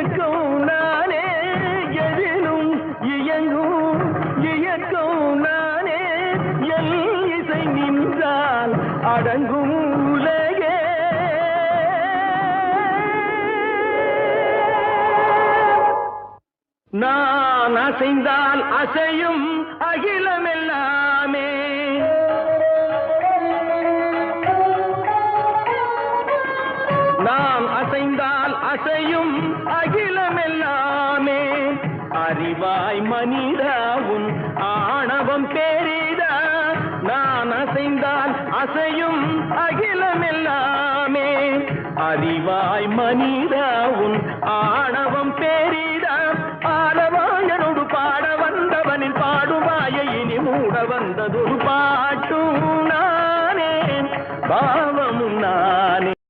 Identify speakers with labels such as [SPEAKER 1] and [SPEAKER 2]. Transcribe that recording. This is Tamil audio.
[SPEAKER 1] இயக்கம் நானே எதிலும் இயங்கும். இயக்கம் நானே எல் இசை நின்றால் அடங்கும் உலகே. நான் அசைந்தால் அசையும் அகிலமெல்லாமே. நான் அசைந்தால் அசையும் அகிலமெல்லாமே. அறிவாய் மனிதா உன் ஆணவம் பேரிதா நான் அசைந்தால் அசையும் அகிலமெல்லாமே. அறிவாய் மனிதா உன் ஆணவம் பேரிதா பாடவாயனோடு பாட வந்தவனின் பாடுவாய இனி மூட வந்ததொரு பாட்டும் நானே. பா